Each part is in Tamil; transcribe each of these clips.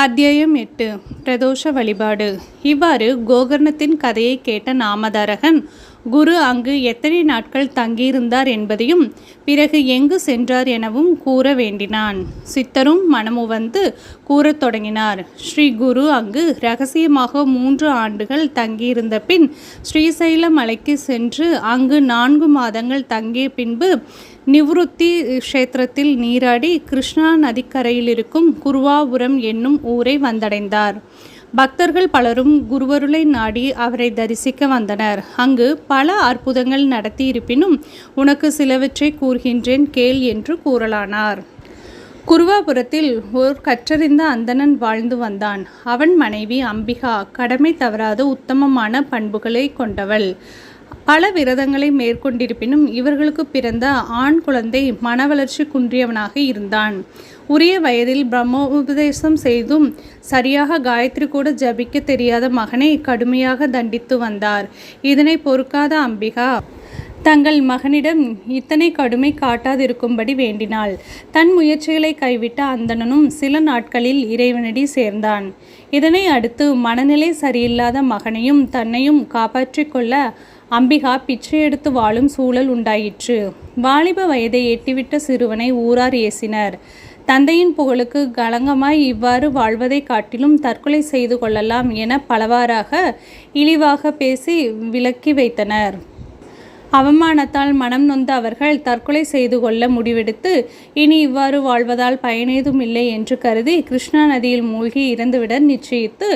அத்தியாயம் எட்டு பிரதோஷ வழிபாடு. இவ்வாறு கோகர்ணத்தின் கதையை கேட்ட நாமதாரகன் குரு அங்கு எத்தனை நாட்கள் தங்கியிருந்தார் என்பதையும் பிறகு எங்கு சென்றார் எனவும் கூற வேண்டினான். சித்தரும் மனமுவந்து கூறத் தொடங்கினார். ஸ்ரீ குரு அங்கு ரகசியமாக மூன்று ஆண்டுகள் தங்கியிருந்த பின் ஸ்ரீசைல மலைக்கு சென்று அங்கு நான்கு மாதங்கள் தங்கிய பின்பு நிவ்ருத்தி க்ஷேத்திரத்தில் நீராடி கிருஷ்ணா நதிக்கரையில் இருக்கும் குருவாபுரம் என்னும் ஊரை வந்தடைந்தார். பக்தர்கள் பலரும் குருவருளை நாடி அவரை தரிசிக்க வந்தனர். அங்கு பல அற்புதங்கள் நடத்தியிருப்பினும் உனக்கு சிலவற்றை கூறுகின்றேன் கேள் என்று கூறலானார். குருவாபுரத்தில் ஓர் கற்றறிந்த அந்தணன் வாழ்ந்து வந்தான். அவன் மனைவி அம்பிகா கடமை தவறாத உத்தமமான பண்புகளை கொண்டவள். பல விரதங்களை மேற்கொண்டிருப்பினும் இவர்களுக்கு பிறந்த ஆண் குழந்தை மன வளர்ச்சி குன்றியவனாக இருந்தான். உரிய வயதில் பிரம்மோபதேசம் செய்தும் சரியாக காயத்ரி கூட ஜபிக்க தெரியாத மகனை கடுமையாக தண்டித்து வந்தார். இதனை பொறுக்காத அம்பிகா தங்கள் மகனிடம் இத்தனை கடுமை காட்டாதிருக்கும்படி வேண்டினாள். தன் முயற்சிகளை கைவிட்ட அந்தணனும் சில நாட்களில் இறைவனடி சேர்ந்தான். இதனை அடுத்து மனநிலை சரியில்லாத மகனையும் தன்னையும் காப்பாற்றிக் கொள்ள அம்பிகா பிச்சை எடுத்து வாழும் சூழல் உண்டாயிற்று. வாலிப வயதை எட்டிவிட்ட சிறுவனை ஊரார் ஏசினர். தந்தையின் புகழுக்கு கலங்கமாய் இவ்வாறு வாழ்வதை காட்டிலும் தற்கொலை செய்து கொள்ளலாம் என பலவாறாக இழிவாக பேசி விலக்கி வைத்தனர். அவமானத்தால் மனம் நொந்த அவர்கள் தற்கொலை செய்து கொள்ள முடிவெடுத்து இனி இவ்வாறு வாழ்வதால் பயனேதும் இல்லை என்று கருதி கிருஷ்ணா நதியில் மூழ்கி இறந்துவிட நிச்சயித்து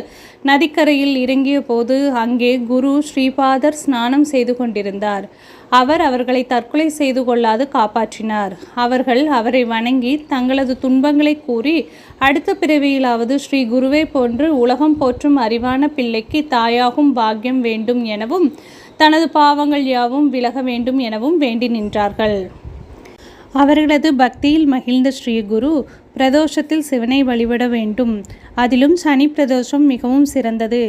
நதிக்கரையில் இறங்கிய போது அங்கே குரு ஸ்ரீபாதர் ஸ்நானம் செய்து கொண்டிருந்தார். அவர் அவர்களை தற்கொலை செய்து கொள்ளாது காப்பாற்றினார். அவர்கள் அவரை வணங்கி தங்களது துன்பங்களை கூறி அடுத்த பிறவியிலாவது ஸ்ரீ குருவை போன்று உலகம் போற்றும் அறிவான பிள்ளைக்கு தாயாகும் பாக்கியம் வேண்டும் எனவும் தனது பாவங்கள் யாவும் விலக வேண்டும் எனவும் வேண்டி நின்றார்கள். அவர்களது பக்தியில் மகிழ்ந்த ஸ்ரீ குரு பிரதோஷத்தில் சிவனை வழிபட வேண்டும். அதிலும் சனி பிரதோஷம் மிகவும் சிறந்தது.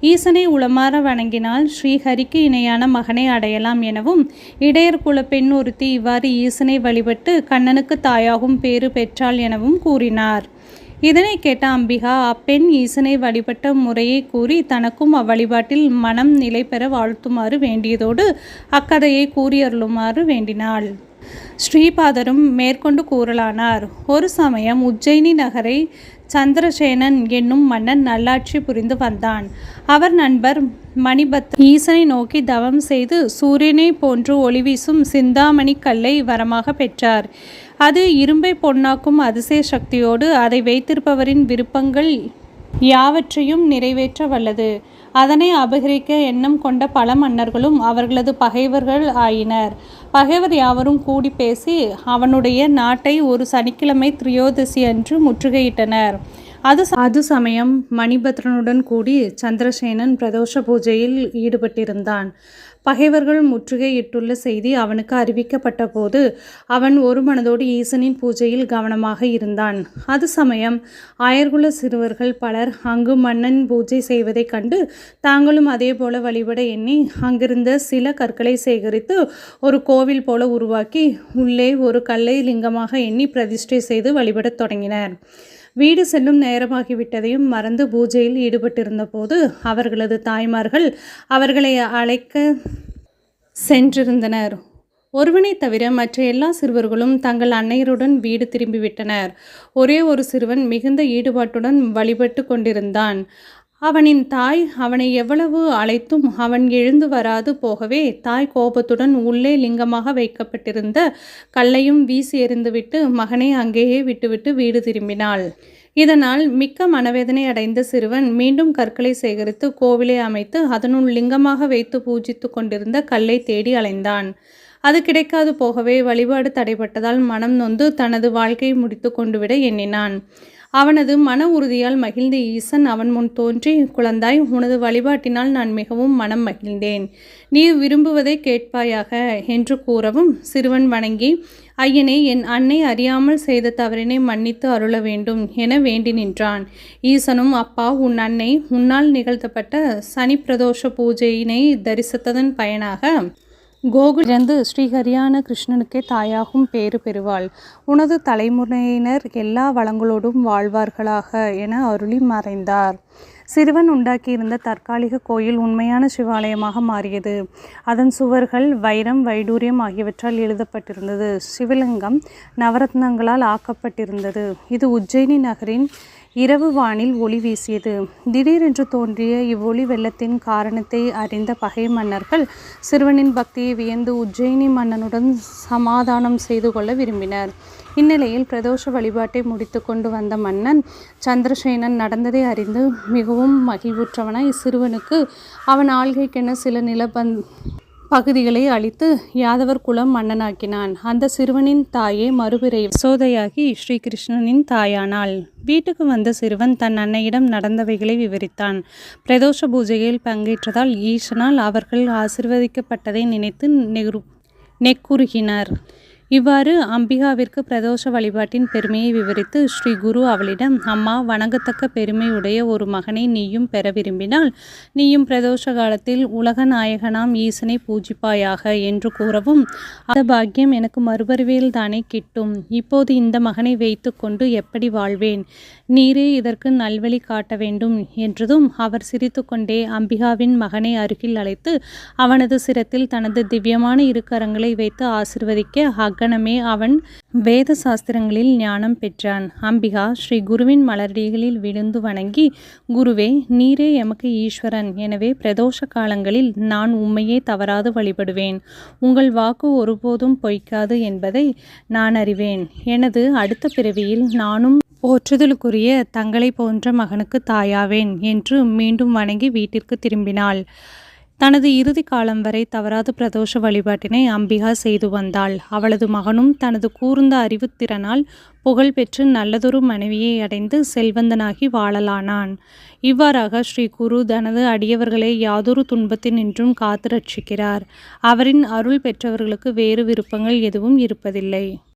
ஈசனை உளமாற வணங்கினால் ஸ்ரீஹரிக்கு இணையான மகனை அடையலாம் எனவும் இடையர் குல பெண் ஒருத்தி இவ்வாறு ஈசனை வழிபட்டு கண்ணனுக்கு தாயாகும் பேறு பெற்றாள் எனவும் கூறினார். இதனை கேட்ட அம்பிகா அப்பெண் ஈசனை வழிபட்ட முறையை கூறி தனக்கும் அவ்வழிபாட்டில் மனம் நிலை பெற வாழ்த்துமாறு வேண்டியதோடு அக்கதையை கூறியருளுமாறு வேண்டினாள். ஸ்ரீபாதரும் மேற்கொண்டு கூறலானார். ஒரு சமயம் உஜ்ஜயினி நகரை சந்திரசேனன் என்னும் மன்னன் நல்லாட்சி புரிந்து வந்தான். அவர் நண்பர் மணிபத் ஈசனை நோக்கி தவம் செய்து சூரியனை போன்று ஒளிவீசும் சிந்தாமணி கல்லை வரமாக பெற்றார். அது இரும்பை பொன்னாக்கும் அதிசய சக்தியோடு அதை வைத்திருப்பவரின் விருப்பங்கள் யாவற்றையும் நிறைவேற்ற வல்லது. அதனை அபகரிக்க எண்ணம் கொண்ட பல மன்னர்களும் அவர்களது பகைவர்கள் ஆயினர். பகைவர் யாவரும் கூடி பேசி அவனுடைய நாட்டை ஒரு சனிக்கிழமை திரியோதசி அன்று முற்றுகையிட்டனர். அது அது சமயம் மணிபத்ரனுடன் கூடி சந்திரசேனன் பிரதோஷ பூஜையில் ஈடுபட்டிருந்தான். பகைவர்கள் முற்றுகையிட்டுள்ள செய்தி அவனுக்கு அறிவிக்கப்பட்ட போது அவன் ஒரு மனதோடு ஈசனின் பூஜையில் கவனமாக இருந்தான். அது சமயம் ஆயர்குல சிறுவர்கள் பலர் அங்கு மன்னன் பூஜை செய்வதைக் கண்டு தாங்களும் அதே போல வழிபட எண்ணி அங்கிருந்த சில கற்களை சேகரித்து ஒரு கோவில் போல உருவாக்கி உள்ளே ஒரு கல்லை லிங்கமாக எண்ணி பிரதிஷ்டை செய்து வழிபடத் தொடங்கினர். வீடு செல்லும் நேரமாகிவிட்டதையும் மறந்து பூஜையில் ஈடுபட்டிருந்த போது அவர்களது தாய்மார்கள் அவர்களை அழைக்க சென்றிருந்தனர். ஒருவனை தவிர மற்ற எல்லா சிறுவர்களும் தங்கள் அன்னையருடன் வீடு திரும்பிவிட்டனர். ஒரே ஒரு சிறுவன் மிகுந்த ஈடுபாட்டுடன் வழிபட்டு கொண்டிருந்தான். அவனின் தாய் அவனை எவ்வளவு அழைத்தும் அவன் எழுந்து வராது போகவே தாய் கோபத்துடன் உள்ளே லிங்கமாக வைக்கப்பட்டிருந்த கல்லையும் வீசி எறிந்துவிட்டு மகனை அங்கேயே விட்டுவிட்டு வீடு திரும்பினாள். இதனால் மிக்க மனவேதனை அடைந்த சிறுவன் மீண்டும் கற்களை சேகரித்து கோவிலை அமைத்து அதனுள் லிங்கமாக வைத்து பூஜித்து கொண்டிருந்த கல்லை தேடி அலைந்தான். அது கிடைக்காது போகவே வழிபாடு தடைப்பட்டதால் மனம் நொந்து தனது வாழ்க்கையை முடித்து கொண்டுவிட எண்ணினான். அவனது மன உறுதியால் மகிழ்ந்த ஈசன் அவன் முன் தோன்றி குழந்தாய் உனது வழிபாட்டினால் நான் மிகவும் மனம் மகிழ்ந்தேன். நீ விரும்புவதை கேட்பாயாக என்று கூறவும் சிறுவன் வணங்கி ஐயனே என் அன்னை அறியாமல் செய்த தவறினை மன்னித்து அருள வேண்டும் என வேண்டி நின்றான். ஈசனும் அப்பா உன் அன்னை உன்னால் நிகழ்த்தப்பட்ட சனி பிரதோஷ பூஜையினை தரிசித்ததன் பயனாக கோகுலிருந்து ஸ்ரீஹரியான கிருஷ்ணனுக்கே தாயாகும் பேறு பெறுவாள். உனது தலைமுறையினர் எல்லா வளங்களோடும் வாழ்வார்களாக என அருளி மறைந்தார். சிறுவன் உண்டாக்கியிருந்த தற்காலிக கோயில் உண்மையான சிவாலயமாக மாறியது. அதன் சுவர்கள் வைரம் வைடூரியம் ஆகியவற்றால் எழுதப்பட்டிருந்தது. சிவலிங்கம் நவரத்னங்களால் ஆக்கப்பட்டிருந்தது. இது உஜ்ஜயினி நகரின் இரவு வானில் ஒளி வீசியது. திடீரென்று தோன்றிய இவ்வொளி வெள்ளத்தின் காரணத்தை அறிந்த பகை மன்னர்கள் சிறுவனின் பக்தியை வியந்து உஜ்ஜயினி மன்னனுடன் சமாதானம் செய்து கொள்ள விரும்பினர். இந்நிலையில் பிரதோஷ வழிபாட்டை முடித்து கொண்டு வந்த மன்னன் சந்திரசேனன் நடந்ததை அறிந்து மிகவும் மகிழ்வுற்றவனாய் சிறுவனுக்கு அவன் ஆள்கைக்கென சில நிலப்பந் பகுதிகளை அழித்து யாதவர் குலம் மன்னனாக்கினான். அந்த சிறுவனின் தாயே மறுபிறை சோதையாகி ஸ்ரீகிருஷ்ணனின் தாயானாள். வீட்டுக்கு வந்த சிறுவன் தன் அன்னையிடம் நடந்தவைகளை விவரித்தான். பிரதோஷ பூஜையில் பங்கேற்றதால் ஈசனால் அவர்கள் ஆசிர்வதிக்கப்பட்டதை நினைத்து நெகுரு நெக்குறுகினர். இவ்வாறு அம்பிகாவிற்கு பிரதோஷ வழிபாட்டின் பெருமையை விவரித்து ஸ்ரீ குரு அவளிடம் அம்மா வணங்கத்தக்க பெருமையுடைய ஒரு மகனை நீயும் பெற விரும்பினால் நீயும் பிரதோஷ காலத்தில் உலக நாயகனாம் ஈசனை பூஜிப்பாயாக என்று கூறவும் அந்த பாக்கியம் எனக்கு மறுபருவியில் தானே கிட்டும். இப்போது இந்த மகனை வைத்து கொண்டு எப்படி வாழ்வேன்? நீரே இதற்கு நல்வழி காட்ட வேண்டும் என்றதும் அவர் சிரித்துக்கொண்டே அம்பிகாவின் மகனை அருகில் அழைத்து அவனது சிரத்தில் தனது திவ்யமான இருக்கரங்களை வைத்து ஆசிர்வதிக்க அக்கணமே அவன் வேத சாஸ்திரங்களில் ஞானம் பெற்றான். அம்பிகா ஸ்ரீ குருவின் மலரடிகளில் விழுந்து வணங்கி குருவே நீரே எமக்கு ஈஸ்வரன். எனவே பிரதோஷ காலங்களில் நான் உம்மையே தவறாது வழிபடுவேன். உங்கள் வாக்கு ஒருபோதும் பொய்க்காது என்பதை நான் அறிவேன். எனது அடுத்த பிறவியில் நானும் போற்றுதலுக்குரிய தங்களை போன்ற மகனுக்கு தாயாவேன் என்று மீண்டும் வணங்கி வீட்டிற்கு திரும்பினாள். தனது இறுதி காலம் வரை தவறாத பிரதோஷ வழிபாட்டினை அம்பிகா செய்து வந்தாள். அவளது மகனும் தனது கூர்ந்த அறிவுத்திறனால் புகழ்பெற்று நல்லதொரு மனைவியை அடைந்து செல்வந்தனாகி வாழலானான். இவ்வாறாக ஸ்ரீ குரு தனது அடியவர்களை யாதொரு துன்பத்தினின்றும் காத்து ரட்சிக்கிறார். அவரின் அருள் பெற்றவர்களுக்கு வேறு விருப்பங்கள் எதுவும் இருப்பதில்லை.